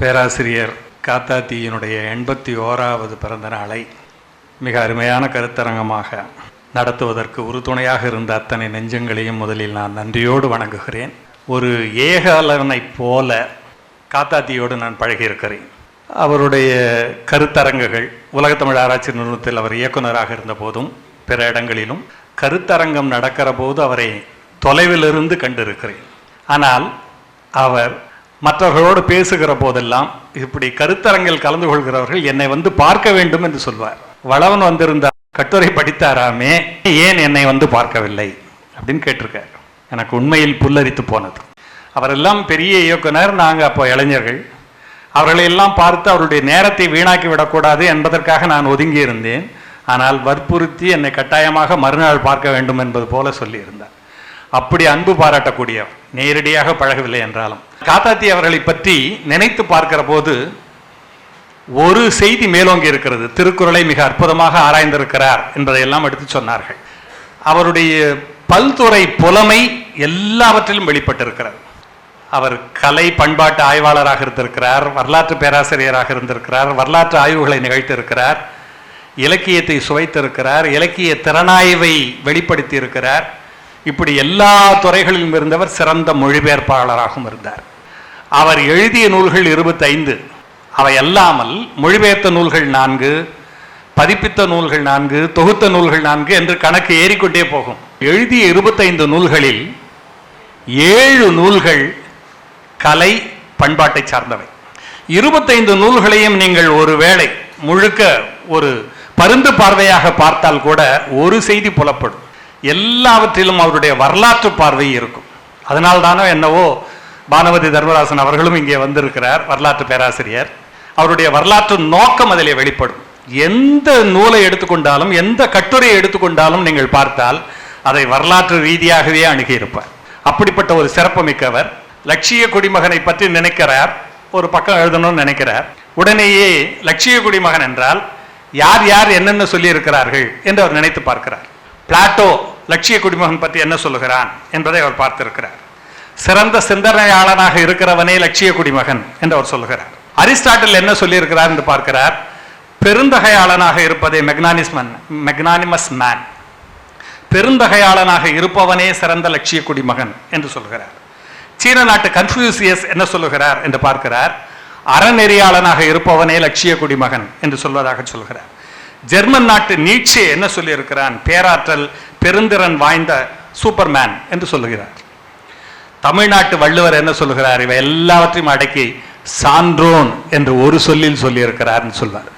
பேராசிரியர் காத்தாத்தியினுடைய எண்பத்தி ஓராவது பிறந்த நாளை மிக அருமையான கருத்தரங்கமாக நடத்துவதற்கு உறுதுணையாக இருந்த அத்தனை நெஞ்சங்களையும் முதலில் நான் நன்றியோடு வணங்குகிறேன். ஒரு ஏகாலனைப் போல காத்தாத்தியோடு நான் பழகியிருக்கிறேன். அவருடைய கருத்தரங்குகள் உலகத்தமிழ் ஆராய்ச்சி நிறுவனத்தில் அவர் இயக்குனராக இருந்த போதும் பிற இடங்களிலும் கருத்தரங்கம் நடக்கிற போது அவரை தொலைவிலிருந்து கண்டிருக்கிறேன். ஆனால் அவர் மற்றவர்களோடு பேசுகிற போதெல்லாம் இப்படி கருத்தரங்கில் கலந்து கொள்கிறவர்கள் என்னை வந்து பார்க்க வேண்டும் என்று சொல்வார். வளவன் வந்திருந்தார் கட்டுரை படித்தாராமே ஏன் என்னை வந்து பார்க்கவில்லை? அப்படின்னு கேட்டிருக்கார். எனக்கு உண்மையில் புல்லரித்து போனது. அவரெல்லாம் பெரிய இயக்குனர் நாங்கள் அப்போ இளைஞர்கள். அவர்களை எல்லாம் பார்த்து அவருடைய நேரத்தை வீணாக்கி விடக்கூடாது என்பதற்காக நான் ஒதுங்கி இருந்தேன் ஆனால் வற்புறுத்தி என்னை கட்டாயமாக மறுநாள் பார்க்க வேண்டும் என்பது போல சொல்லியிருந்தார். அப்படி அன்பு பாராட்டக்கூடியவர் நேரடியாக பழகவில்லை என்றாலும். காத்தாத்தி அவர்களை பற்றி நினைத்து பார்க்கிற போது ஒரு செய்தி மேலோங்கி இருக்கிறது. திருக்குறளை மிக அற்புதமாக ஆராய்ந்திருக்கிறார் என்பதையெல்லாம் எடுத்து சொன்னார்கள். அவருடைய பல்துறை புலமை எல்லாவற்றிலும் வெளிப்பட்டிருக்கிறது. அவர் கலை பண்பாட்டு ஆய்வாளராக இருந்திருக்கிறார் வரலாற்று பேராசிரியராக இருந்திருக்கிறார் வரலாற்று ஆய்வுகளை நிகழ்த்தியிருக்கிறார் இலக்கியத்தை சுவைத்திருக்கிறார் இலக்கிய திறனாய்வை வெளிப்படுத்தி இருக்கிறார் இப்படி எல்லா துறைகளிலும் இருந்தவர் சிறந்த மொழிபெயர்ப்பாளராகவும் இருந்தார். அவர் எழுதிய நூல்கள் இருபத்தைந்து. அவை அல்லாமல் மொழிபெயர்த்த நூல்கள் நான்கு பதிப்பித்த நூல்கள் நான்கு தொகுத்த நூல்கள் நான்கு என்று கணக்கு ஏறிக்கொண்டே போகும். எழுதிய இருபத்தைந்து நூல்களில் ஏழு நூல்கள் கலை பண்பாட்டை சார்ந்தவை. இருபத்தைந்து நூல்களையும் நீங்கள் ஒருவேளை முழுக்க ஒரு பருந்து பார்வையாக பார்த்தால் கூட ஒரு செய்தி புலப்படும். எல்லாவற்றிலும் அவருடைய வரலாற்று பார்வை இருக்கும். அதனால்தானோ என்னவோ பானவதி தர்மராசன் அவர்களும் இங்கே வந்திருக்கிறார் வரலாற்று பேராசிரியர். அவருடைய வரலாற்று நோக்கம் அதிலே வெளிப்படும். எந்த நூலை எடுத்துக்கொண்டாலும் எந்த கட்டுரையை எடுத்துக்கொண்டாலும் நீங்கள் பார்த்தால் அதை வரலாற்று ரீதியாகவே அணுகியிருப்பார். அப்படிப்பட்ட ஒரு சிறப்பு மிக்கவர் லட்சிய குடிமகனை பற்றி நினைக்கிறார். ஒரு பக்கம் எழுதணும்னு நினைக்கிறார். உடனேயே லட்சிய குடிமகன் என்றால் யார் யார் என்னென்ன சொல்லியிருக்கிறார்கள் என்று அவர் நினைத்து பார்க்கிறார். பிளாட்டோ லட்சிய குடிமகன் பற்றி என்ன சொல்லுகிறான் என்பதை அவர் பார்த்திருக்கிறார். சிறந்த சிந்தனையாளனாக இருக்கிறவனே லட்சிய குடிமகன் என்று அவர் சொல்லுகிறார். அரிஸ்டாட்டில் என்ன சொல்லியிருக்கிறார் என்று பார்க்கிறார். பெருந்தகையாளனாக இருப்பதே மெக்னானிஸ்மன் மெக்னானிமஸ் மேன் பெருந்தகையாளனாக இருப்பவனே சிறந்த லட்சிய குடிமகன் என்று சொல்கிறார் சீன நாட்டு கன்ஃபியூசியஸ் என்ன சொல்லுகிறார் என்று பார்க்கிறார். அறநெறியாளனாக இருப்பவனே லட்சிய குடிமகன் என்று சொல்வதாக சொல்கிறார். ஜெர்மன் நாட்டு நீட்சே என்ன சொல்லியிருக்கிறான்? பேராற்றல் பெருந்திறன் வாய்ந்த சூப்பர்மேன் என்று சொல்லுகிறார். தமிழ்நாட்டு வள்ளுவர் என்ன சொல்லுகிறார்? இவை எல்லாவற்றையும் அடக்கி சான்றோன் என்று ஒரு சொல்லில் சொல்லியிருக்கிறார்னு சொல்வார்.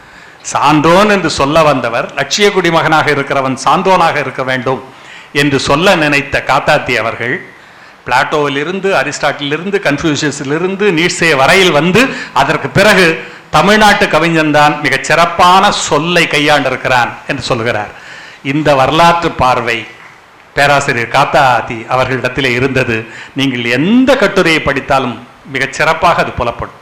சான்றோன் என்று சொல்ல வந்தவர் லட்சிய குடிமகனாக இருக்கிறவன் சான்றோனாக இருக்க வேண்டும் என்று சொல்ல நினைத்த காத்தாத்தி அவர்கள் பிளாட்டோவிலிருந்து அரிஸ்டாட்டிலிருந்து கன்ஃபியூஷியஸிலிருந்து நீட்சே வரையில் வந்து அதற்கு பிறகு தமிழ்நாட்டு கவிஞன் தான் மிகச் சிறப்பான சொல்லை கையாண்டிருக்கிறான் என்று சொல்கிறார். இந்த வரலாற்று பார்வை பேராசிரியர் காத்தாதி அவர்களிடத்திலே இருந்தது. நீங்கள் எந்த கட்டுரையை படித்தாலும் மிகச் சிறப்பாக அது புலப்படும்.